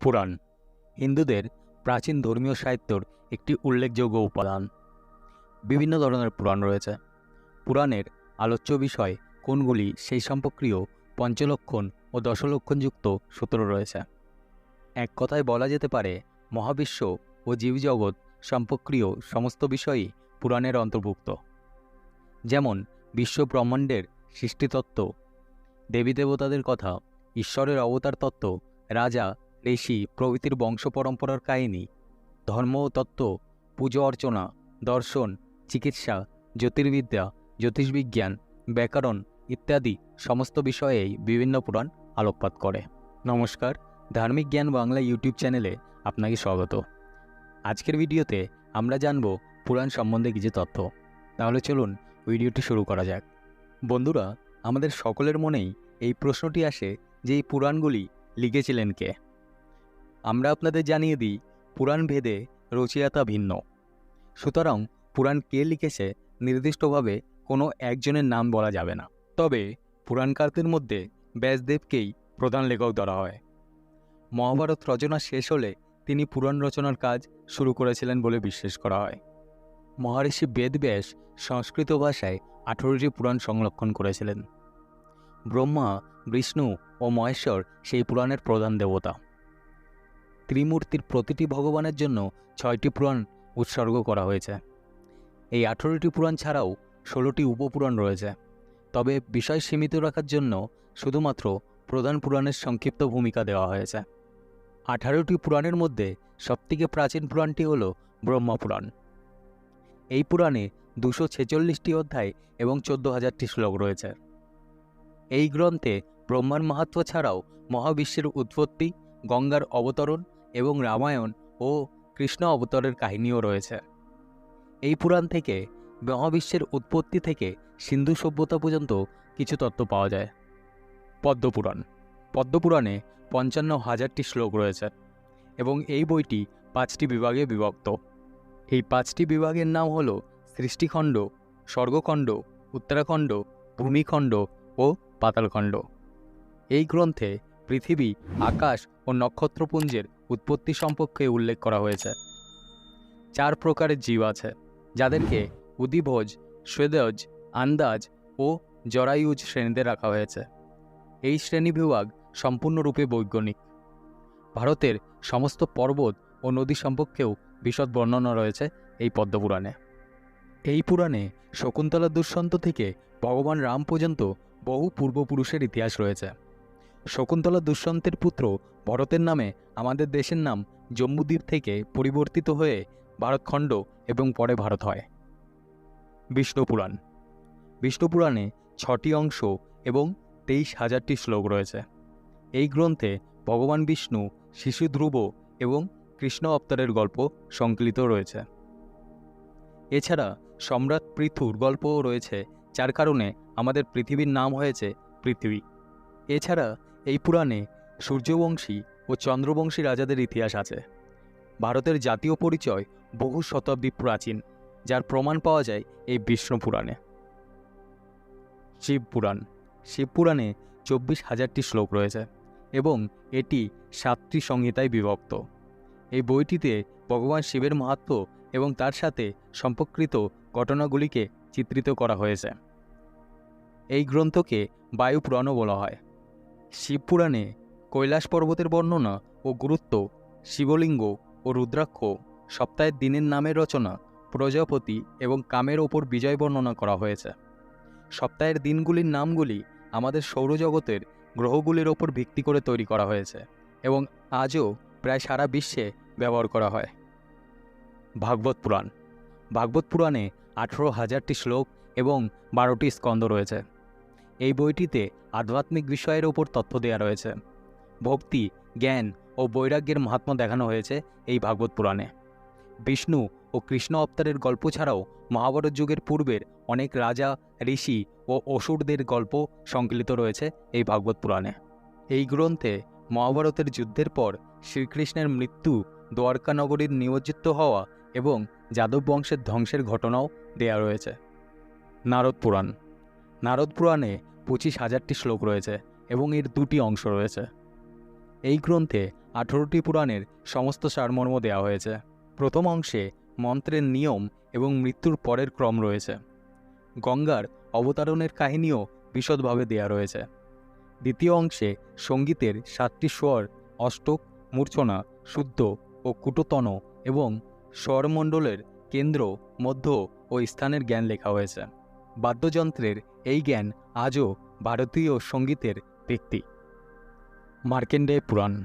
পুরাণ। হিন্দুদের প্রাচীন ধর্মীয় সাহিত্যর একটি উল্লেখযোগ্য উপাদান। বিভিন্ন ধরনের পুরাণ রয়েছে। পুরাণের আলোচ্য বিষয় কোনগুলি সেই সম্পর্কীয় পঞ্চলক্ষণ ও দশলক্ষণযুক্ত সূত্র রয়েছে। এক কথায় বলা যেতে পারে, মহাবিশ্ব ও জীবজগৎ সম্পর্কীয় সমস্ত বিষয়ই পুরাণের অন্তর্ভুক্ত। যেমন, বিশ্ব ব্রহ্মাণ্ডের সৃষ্টিতত্ত্ব দেবী দেবতাদের কথা, ঈশ্বরের অবতার তত্ত্ব, রাজা ঋষি প্রভৃতির বংশ পরম্পরার কাহিনী, ধর্ম ও তত্ত্ব, পুজো অর্চনা, দর্শন, চিকিৎসা, জ্যোতির্বিদ্যা, জ্যোতিষবিজ্ঞান, ব্যাকরণ ইত্যাদি সমস্ত বিষয়েই বিভিন্ন পুরাণ আলোকপাত করে। নমস্কার, ধার্মিক জ্ঞান বাংলা ইউটিউব চ্যানেলে আপনাকে স্বাগত। আজকের ভিডিওতে আমরা জানব পুরাণ সম্বন্ধে কিছু তথ্য। তাহলে চলুন ভিডিওটি শুরু করা যাক। বন্ধুরা, আমাদের সকলের মনেই এই প্রশ্নটি আসে যে এই পুরাণগুলি লিখেছিলেন কে? আমরা আপনাদের জানিয়ে দিই, পুরাণ ভেদে রচয়িতা ভিন্ন। সুতরাং পুরাণ কে লিখেছে নির্দিষ্টভাবে কোনো একজনের নাম বলা যাবে না। তবে পুরাণকারদের মধ্যে ব্যাসদেবকেই প্রধান লেখক ধরা হয়। মহাভারত রচনা শেষ হলে তিনি পুরাণ রচনার কাজ শুরু করেছিলেন বলে বিশ্বাস করা হয়। মহর্ষি বেদব্যাস সংস্কৃত ভাষায় আঠেরোটি পুরাণ সংরক্ষণ করেছিলেন। ব্রহ্মা, বিষ্ণু ও মহেশ্বর সেই পুরাণের প্রধান দেবতা। ত্রিমূর্তির প্রতিটি ভগবানের জন্য ছয়টি পুরাণ উৎসর্গ করা হয়েছে। এই আঠেরোটি পুরাণ ছাড়াও ষোলোটি উপপুরাণ রয়েছে। তবে বিষয় সীমিত রাখার জন্য শুধুমাত্র প্রধান পুরাণের সংক্ষিপ্ত ভূমিকা দেওয়া হয়েছে। আঠারোটি পুরাণের মধ্যে সবথেকে প্রাচীন পুরাণটি হল ব্রহ্মা পুরাণ। এই পুরাণে দুশো ছেচল্লিশটি অধ্যায় এবং চোদ্দ হাজারটি শ্লোক রয়েছে। এই গ্রন্থে ব্রহ্মার মাহাত্ম ছাড়াও মহাবিশ্বের উৎপত্তি, গঙ্গার অবতরণ এবং রামায়ণ ও কৃষ্ণ অবতারের কাহিনীও রয়েছে। এই পুরাণ থেকে, মহাবিশ্বের উৎপত্তি থেকে সিন্ধু সভ্যতা পর্যন্ত কিছু তত্ত্ব পাওয়া যায়। পদ্মপুরাণ। পদ্মপুরাণে পঞ্চান্ন হাজারটি শ্লোক রয়েছে এবং এই বইটি পাঁচটি বিভাগে বিভক্ত। এই পাঁচটি বিভাগের নাম হল সৃষ্টিখণ্ড, স্বর্গখণ্ড, উত্তরাখণ্ড, ভূমিখণ্ড ও পাতালখণ্ড। এই গ্রন্থে পৃথিবী, আকাশ ও নক্ষত্রপুঞ্জের উৎপত্তি সম্পর্কে উল্লেখ করা হয়েছে। চার প্রকারের জীব আছে, যাদেরকে উদিভোজ, স্বেদজ, আন্দাজ ও জরায়ুজ শ্রেণীতে রাখা হয়েছে। এই শ্রেণি বিভাগ সম্পূর্ণরূপে বৈজ্ঞানিক। ভারতের সমস্ত পর্বত ও নদী সম্পর্কেও বিশদ বর্ণনা রয়েছে এই পদ্মপুরাণে। এই পুরাণে শকুন্তলা দুষ্যন্ত থেকে ভগবান রাম পর্যন্ত বহু পূর্বপুরুষের ইতিহাস রয়েছে। শকুন্তলা দুষ্যন্তের পুত্র ভরতের নামে আমাদের দেশের নাম জম্মুদ্বীপ থেকে পরিবর্তিত হয়ে ভারতখণ্ড এবং পরে ভারত হয়। বিষ্ণু পুরাণ। বিষ্ণু পুরাণে ছটি অংশ এবং তেইশ হাজারটি শ্লোক রয়েছে। এই গ্রন্থে ভগবান বিষ্ণু, শিশু ধ্রুব এবং কৃষ্ণ অবতারের গল্প সংকলিত রয়েছে। এছাড়া সম্রাট পৃথুর গল্পও রয়েছে, যার কারণে আমাদের পৃথিবীর নাম হয়েছে পৃথিবী। এছাড়া এই পুরাণে সূর্যবংশী ও চন্দ্রবংশী রাজাদের ইতিহাস আছে। ভারতের জাতীয় পরিচয় বহু শতাব্দী প্রাচীন, যার প্রমাণ পাওয়া যায় এই বিষ্ণু পুরাণে। শিব পুরাণ। শিব পুরাণে চব্বিশ হাজারটি শ্লোক রয়েছে এবং এটি সাতটি সংহিতায় বিভক্ত। এই বইটিতে ভগবান শিবের মাহাত্ম্য এবং তার সাথে সম্পর্কিত ঘটনাগুলিকে চিত্রিত করা হয়েছে। এই গ্রন্থকে বায়ু পুরাণও বলা হয়। শিবপুরাণে কৈলাস পর্বতের বর্ণনা ও গুরুত্ব, শিবলিঙ্গ ও রুদ্রাক্ষ, সপ্তাহের দিনের নামের রচনা, প্রজাপতি এবং কামের ওপর বিজয় বর্ণনা করা হয়েছে। সপ্তাহের দিনগুলির নামগুলি আমাদের সৌরজগতের গ্রহগুলির ওপর ভিত্তি করে তৈরি করা হয়েছে এবং আজও প্রায় সারা বিশ্বে ব্যবহার করা হয়। ভাগবত পুরাণ। ভাগবত পুরাণে আঠেরো হাজারটি শ্লোক এবং বারোটি স্কন্দ রয়েছে। এই বইটিতে আধ্যাত্মিক বিষয়ের ওপর তথ্য দেওয়া রয়েছে। ভক্তি, জ্ঞান ও বৈরাগ্যের মহাত্মা দেখানো হয়েছে এই ভাগবত পুরাণে। বিষ্ণু ও কৃষ্ণ অবতারের গল্প ছাড়াও মহাভারত যুগের পূর্বের অনেক রাজা, ঋষি ও অসুরদের গল্প সংকলিত রয়েছে এই ভাগবত পুরাণে। এই গ্রন্থে মহাভারতের যুদ্ধের পর শ্রীকৃষ্ণের মৃত্যু দ্বারকা নগরীর নিয়োজিত হওয়া এবং যাদব বংশের ধ্বংসের ঘটনাও দেয়া রয়েছে। নারদ পুরাণ নারদ পুরাণে পঁচিশ হাজারটি শ্লোক রয়েছে এবং এর দুটি অংশ রয়েছে। এই গ্রন্থে আঠেরোটি পুরাণের সমস্ত সারমর্ম দেওয়া হয়েছে। প্রথম অংশে মন্ত্রের নিয়ম এবং মৃত্যুর পরের ক্রম রয়েছে। গঙ্গার অবতারণের কাহিনীও বিশদভাবে দেয়া রয়েছে। দ্বিতীয় অংশে সঙ্গীতের সাতটি স্বর অষ্টক, মূর্ছনা, শুদ্ধ ও কুটতন এবং স্বরমণ্ডলের কেন্দ্র, মধ্য ও স্থানের জ্ঞান লেখা হয়েছে। বাদ্যযন্ত্রের এই জ্ঞান আজও ভারতীয় সঙ্গীতের ব্যক্তি মার্কেন্ডেয় পুরাণ।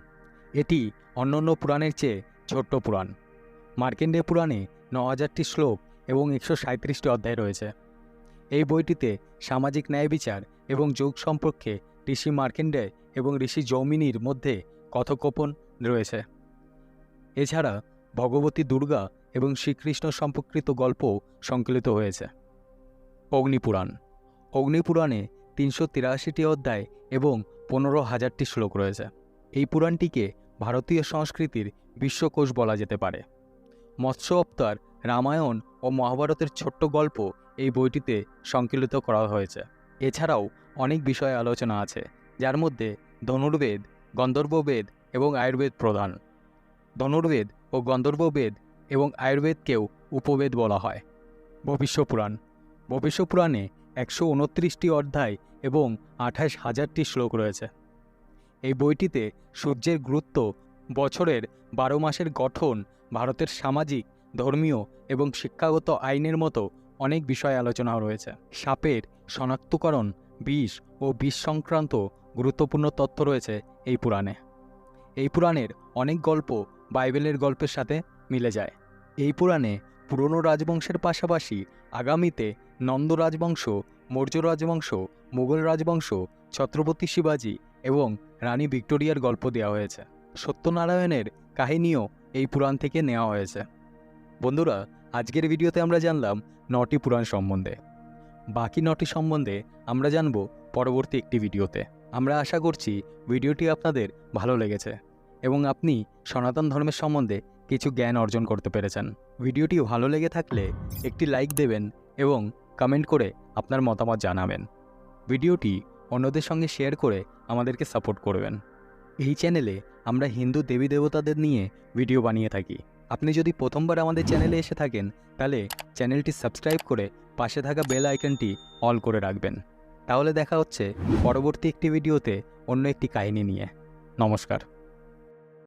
এটি অন্যান্য পুরাণের চেয়ে ছোট্ট পুরাণ। মার্কেন্ডেয় পুরাণে ন হাজারটি শ্লোক এবং একশো সাঁত্রিশটি অধ্যায় রয়েছে। এই বইটিতে সামাজিক ন্যায় বিচার এবং যোগ সম্পর্কে ঋষি মার্কেন্ডেয় এবং ঋষি যৌমিনীর মধ্যে কথোপকথন রয়েছে। এছাড়া ভগবতী দুর্গা এবং শ্রীকৃষ্ণ সম্পর্কিত গল্প সংকলিত হয়েছে। অগ্নিপুরাণ। অগ্নিপুরাণে তিনশো তিরাশিটি অধ্যায় এবং পনেরো হাজারটি শ্লোক রয়েছে। এই পুরাণটিকে ভারতীয় সংস্কৃতির বিশ্বকোষ বলা যেতে পারে। মৎস্য অবতার, রামায়ণ ও মহাভারতের ছোট্ট গল্প এই বইটিতে সংকলিত করা হয়েছে। এছাড়াও অনেক বিষয়ে আলোচনা আছে, যার মধ্যে ধনুর্বেদ, গন্ধর্ববেদ এবং আয়ুর্বেদ প্রধান। ধনুর্বেদ ও গন্ধর্ববেদ এবং আয়ুর্বেদকেও উপবেদ বলা হয়। ভবিষ্য পুরাণ পুরাণে একশো উনত্রিশটি অধ্যায় এবং আঠাশ হাজারটি শ্লোক রয়েছে। এই বইটিতে সূর্যের গুরুত্ব, বছরের বারো মাসের গঠন, ভারতের সামাজিক, ধর্মীয় এবং শিক্ষাগত আইনের মতো অনেক বিষয় আলোচনা রয়েছে। সাপের শনাক্তকরণ, বিষ ও বিষ সংক্রান্ত গুরুত্বপূর্ণ তথ্য রয়েছে এই পুরাণে। এই পুরাণের অনেক গল্প বাইবেলের গল্পের সাথে মিলে যায়। এই পুরাণে পুরনো রাজবংশের পাশাপাশি আগামীতে নন্দ রাজবংশ, মৌর্য রাজবংশ, মুঘল রাজবংশ, ছত্রপতি শিবাজি এবং রানী ভিক্টোরিয়ার গল্প দেওয়া হয়েছে। সত্যনারায়ণের কাহিনীও এই পুরাণ থেকে নেওয়া হয়েছে। বন্ধুরা, আজকের ভিডিওতে আমরা জানলাম নটি পুরাণ সম্বন্ধে। বাকি নটি সম্বন্ধে আমরা জানব পরবর্তী একটি ভিডিওতে। আমরা আশা করছি ভিডিওটি আপনাদের ভালো লেগেছে। এবং আপনি সনাতন ধর্মের সম্বন্ধে কিছু জ্ঞান অর্জন করতে পেরেছেন। ভিডিওটি ভালো লেগে থাকলে একটি লাইক দেবেন এবং কমেন্ট করে আপনার মতামত জানাবেন। ভিডিওটি অন্যদের সঙ্গে শেয়ার করে আমাদেরকে সাপোর্ট করবেন। এই চ্যানেলে আমরা হিন্দু দেবী দেবতাদের নিয়ে ভিডিও বানিয়ে থাকি। আপনি যদি প্রথমবার আমাদের চ্যানেলে এসে থাকেন, তাহলে চ্যানেলটি সাবস্ক্রাইব করে পাশে থাকা বেল আইকনটি অল করে রাখবেন। তাহলে দেখা হচ্ছে পরবর্তী একটি ভিডিওতে অন্য একটি কাহিনী নিয়ে। নমস্কার।